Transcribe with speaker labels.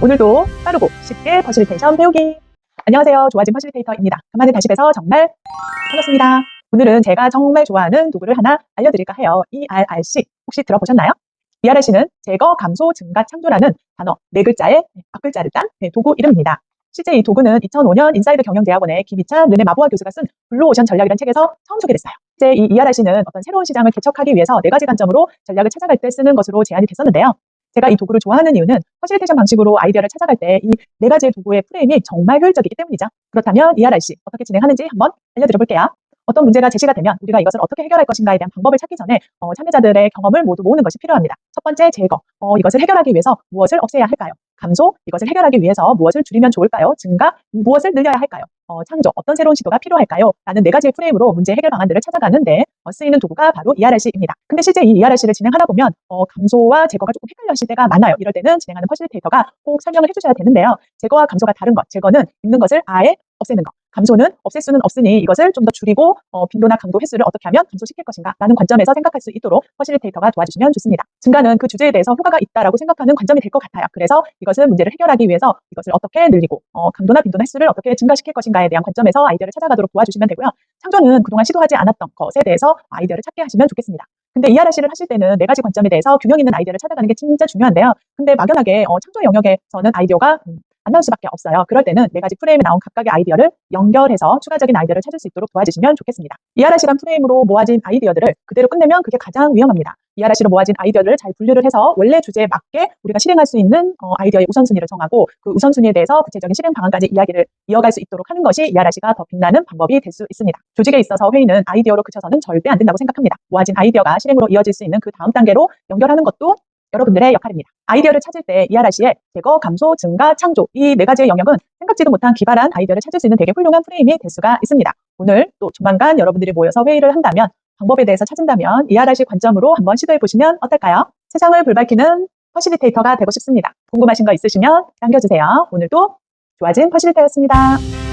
Speaker 1: 오늘도 빠르고 쉽게 퍼실테이션 배우기. 안녕하세요. 좋아진 퍼실테이터입니다. 간만에 다시 뵈서 정말 반갑습니다. 오늘은 제가 정말 좋아하는 도구를 하나 알려드릴까 해요. ERRC. 혹시 들어보셨나요? ERRC는 제거, 감소, 증가, 창조라는 단어 네 글자의 앞글자를 딴 네, 도구 이름입니다. 실제 이 도구는 2005년 인사이드 경영대학원의 김희찬, 르네 마보아 교수가 쓴 블루오션 전략이라는 책에서 처음 소개됐어요. 이제 이 ERRC는 어떤 새로운 시장을 개척하기 위해서 네 가지 관점으로 전략을 찾아갈 때 쓰는 것으로 제안이 됐었는데요. 제가 이 도구를 좋아하는 이유는 퍼실테이션 방식으로 아이디어를 찾아갈 때 이 네 가지의 도구의 프레임이 정말 효율적이기 때문이죠. 그렇다면 ERRC 어떻게 진행하는지 한번 알려드려 볼게요. 어떤 문제가 제시가 되면 우리가 이것을 어떻게 해결할 것인가에 대한 방법을 찾기 전에 어, 참여자들의 경험을 모두 모으는 것이 필요합니다. 첫 번째 제거. 어, 이것을 해결하기 위해서 무엇을 없애야 할까요? 감소. 이것을 해결하기 위해서 무엇을 줄이면 좋을까요? 증가. 무엇을 늘려야 할까요? 어, 창조. 어떤 새로운 시도가 필요할까요? 라는 네 가지의 프레임으로 문제 해결 방안들을 찾아가는데 어, 쓰이는 도구가 바로 ERRC입니다. 근데 실제 이 ERRC를 진행하다 보면 어, 감소와 제거가 조금 헷갈려하실 때가 많아요. 이럴 때는 진행하는 퍼실테이터가 꼭 설명을 해주셔야 되는데요. 제거와 감소가 다른 것. 제거는 있는 것을 아예 없애는 것. 감소는 없앨 수는 없으니 이것을 좀 더 줄이고 어, 빈도나 강도 횟수를 어떻게 하면 감소시킬 것인가 라는 관점에서 생각할 수 있도록 퍼실테이터가 도와주시면 좋습니다. 증가는 그 주제에 대해서 효과가 있다라고 생각하는 관점이 될 것 같아요. 그래서 이것은 문제를 해결하기 위해서 이것을 어떻게 늘리고 어, 강도나 빈도나 횟수를 어떻게 증가시킬 것인가에 대한 관점에서 아이디어를 찾아가도록 도와주시면 되고요. 창조는 그동안 시도하지 않았던 것에 대해서 아이디어를 찾게 하시면 좋겠습니다. 근데 ERRC를 하실 때는 네 가지 관점에 대해서 균형 있는 아이디어를 찾아가는 게 진짜 중요한데요. 근데 막연하게 어, 창조 영역에서는 아이디어가 음, 안 나올 수밖에 없어요. 그럴 때는 네 가지 프레임에 나온 각각의 아이디어를 연결해서 추가적인 아이디어를 찾을 수 있도록 도와주시면 좋겠습니다. ERRC란 프레임으로 모아진 아이디어들을 그대로 끝내면 그게 가장 위험합니다. ERRC로 모아진 아이디어를 잘 분류를 해서 원래 주제에 맞게 우리가 실행할 수 있는 어, 아이디어의 우선순위를 정하고 그 우선순위에 대해서 구체적인 실행 방안까지 이야기를 이어갈 수 있도록 하는 것이 ERRC가 더 빛나는 방법이 될 수 있습니다. 조직에 있어서 회의는 아이디어로 그쳐서는 절대 안 된다고 생각합니다. 모아진 아이디어가 실행으로 이어질 수 있는 그 다음 단계로 연결하는 것도 여러분들의 역할입니다. 아이디어를 찾을 때 ERRC의 제거, 감소, 증가, 창조 이 네 가지의 영역은 생각지도 못한 기발한 아이디어를 찾을 수 있는 되게 훌륭한 프레임이 될 수가 있습니다. 오늘 또 조만간 여러분들이 모여서 회의를 한다면 방법에 대해서 찾은다면 ERRC 관점으로 한번 시도해 보시면 어떨까요? 세상을 불밝히는 퍼실리테이터가 되고 싶습니다. 궁금하신 거 있으시면 남겨주세요. 오늘도 좋아진 퍼실리테이터였습니다.